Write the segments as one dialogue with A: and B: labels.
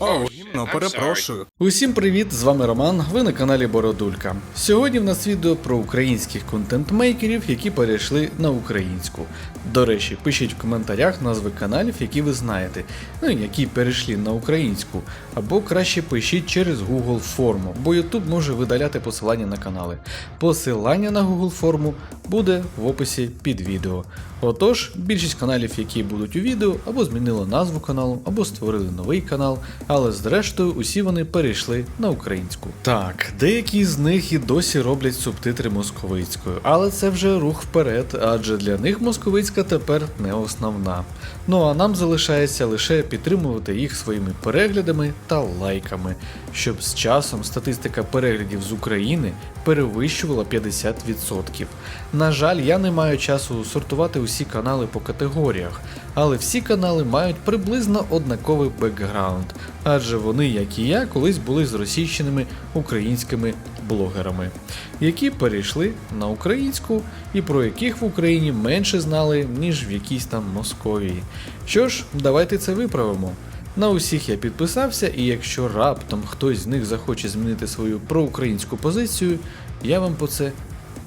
A: О, гімно, перепрошую.
B: Усім привіт! З вами Роман. Ви на каналі Бородулька. Сьогодні в нас відео про українських контент-мейкерів, які перейшли на українську. До речі, пишіть в коментарях назви каналів, які ви знаєте, ну які перейшли на українську, або краще пишіть через Google форму, бо YouTube може видаляти посилання на канали. Посилання на Google форму буде в описі під відео. Отож, більшість каналів, які будуть у відео, або змінили назву каналу, або створили новий канал, але зрештою усі вони перейшли на українську. Так, деякі з них і досі роблять субтитри московицькою, але це вже рух вперед, адже для них московицька тепер не основна. Ну а нам залишається лише підтримувати їх своїми переглядами та лайками, щоб з часом статистика переглядів з України перевищувала 50%. На жаль, я не маю часу сортувати усі канали по категоріях, але всі канали мають приблизно однаковий бекграунд, адже вони, як і я, колись були зросійщеними українськими блогерами, які перейшли на українську і про яких в Україні менше знали, ніж в якійсь там Московії. Що ж, давайте це виправимо. На усіх я підписався, і якщо раптом хтось з них захоче змінити свою проукраїнську позицію, я вам про це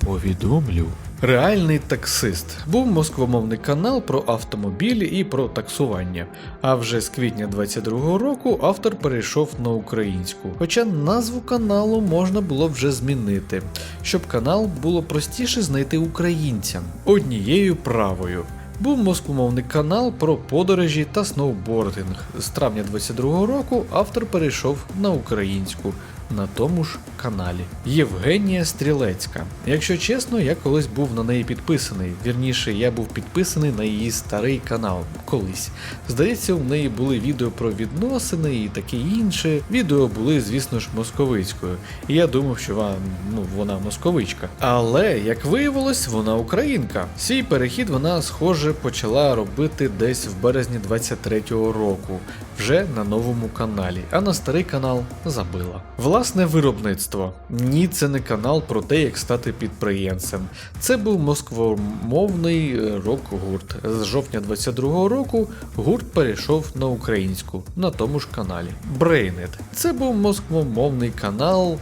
B: повідомлю. Реальний таксист був москвомовний канал про автомобілі і про таксування. А вже з квітня 22-го року автор перейшов на українську. Хоча назву каналу можна було вже змінити, щоб канал було простіше знайти українцям однією правою. Був москвомовний канал про подорожі та сноубординг. З травня 22-го року автор перейшов на українську на тому ж каналі. Євгенія Стрілецька. Якщо чесно, я колись був на неї підписаний. Вірніше, я був підписаний на її старий канал колись. Здається, у неї були відео про відносини і таке інше. Відео були, звісно ж, московицькою. І я думав, що вона, ну, вона московичка. Але, як виявилось, вона українка. Свій перехід вона, схоже, почала робити десь в березні 23-го року, вже на новому каналі, а на старий канал забила. Власне виробництво. Ні, це не канал про те, як стати підприємцем. Це був москвомовний е, рок-гурт. З жовтня 22-го року гурт перейшов на українську на тому ж каналі. Брейнет. Це був москвомовний канал.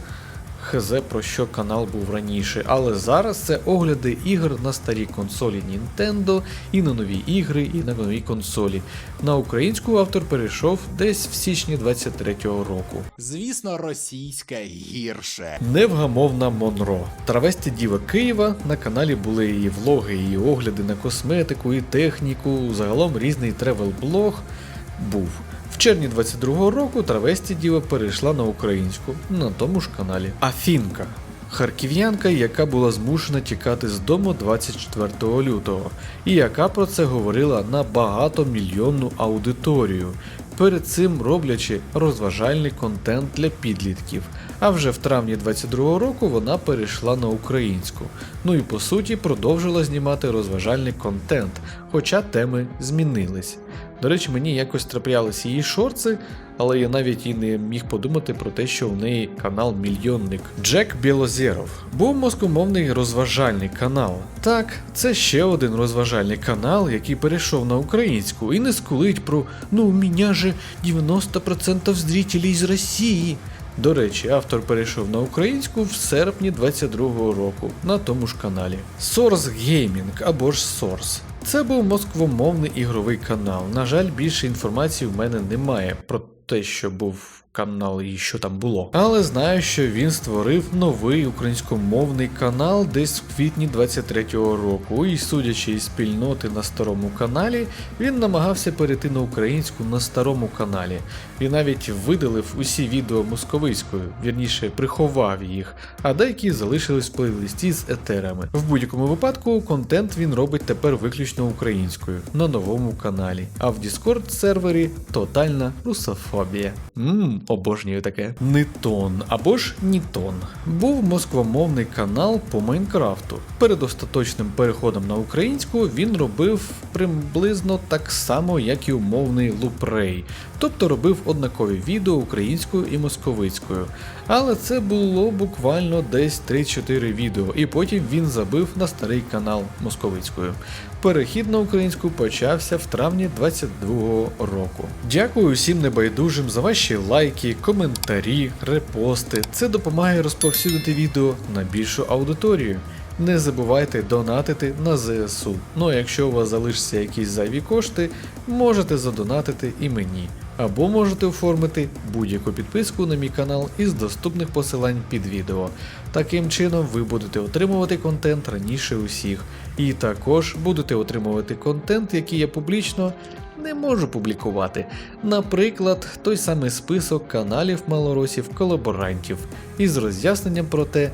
B: ХЗ про що канал був раніше, але зараз це огляди ігор на старій консолі Nintendo і на нові ігри, і на нові консолі. На українську автор перейшов десь в січні 23-го року.
A: Звісно, російська гірше.
B: Невгамовна Монро. Травесті Діва Києва. На каналі були її влоги, її огляди на косметику і техніку. Загалом різний тревел-блог був. В червні 22-го року Травесті Діва перейшла на українську на тому ж каналі. Афінка. Харків'янка, яка була змушена тікати з дому 24 лютого, і яка про це говорила на багатомільйонну аудиторію, перед цим роблячи розважальний контент для підлітків. А вже в травні 22-го року вона перейшла на українську. Ну і по суті продовжила знімати розважальний контент, хоча теми змінились. До речі, мені якось траплялися її шорти, але я навіть і не міг подумати про те, що у неї канал Мільйонник. Джек Білозєров був москомовний розважальний канал. Так, це ще один розважальний канал, який перейшов на українську і не скулить про ну у мене же 90% зрителей з Росії. До речі, автор перейшов на українську в серпні 22-го року на тому ж каналі. Source Gaming або ж Source. Це був москвомовний ігровий канал. На жаль, більше інформації в мене немає про те, що був канал і що там було. Але знаю, що він створив новий українськомовний канал десь в квітні 23-го року. І судячи із спільноти на старому каналі, він намагався перейти на українську на старому каналі. І навіть видалив усі відео московицькою, вірніше приховав їх, а деякі залишились в плейлисті з етерами. В будь-якому випадку контент він робить тепер виключно українською на новому каналі. А в Discord сервері тотальна русофобія. Ммм, обожнюю таке. Нитон або ж Нітон. Був москвомовний канал по Майнкрафту. Перед остаточним переходом на українську він робив приблизно так само, як і умовний Лупрей, тобто робив однакові відео українською і московицькою. Але це було буквально десь 3-4 відео, і потім він забив на старий канал московицькою. Перехід на українську почався в травні 22-го року. Дякую усім небайдужим за ваші лайки, коментарі, репости. Це допомагає розповсюдити відео на більшу аудиторію. Не забувайте донатити на ЗСУ. Ну а якщо у вас залишаться якісь зайві кошти, можете задонатити і мені. Або можете оформити будь-яку підписку на мій канал із доступних посилань під відео. Таким чином ви будете отримувати контент раніше усіх. І також будете отримувати контент, який я публічно не можу публікувати. Наприклад, той самий список каналів малоросів колаборантів із роз'ясненням про те,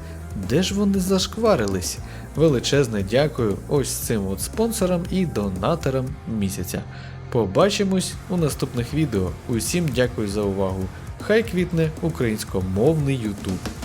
B: де ж вони зашкварились. Величезне дякую ось цим от спонсорам і донаторам місяця. Побачимось у наступних відео. Усім дякую за увагу. Хай квітне українськомовний YouTube.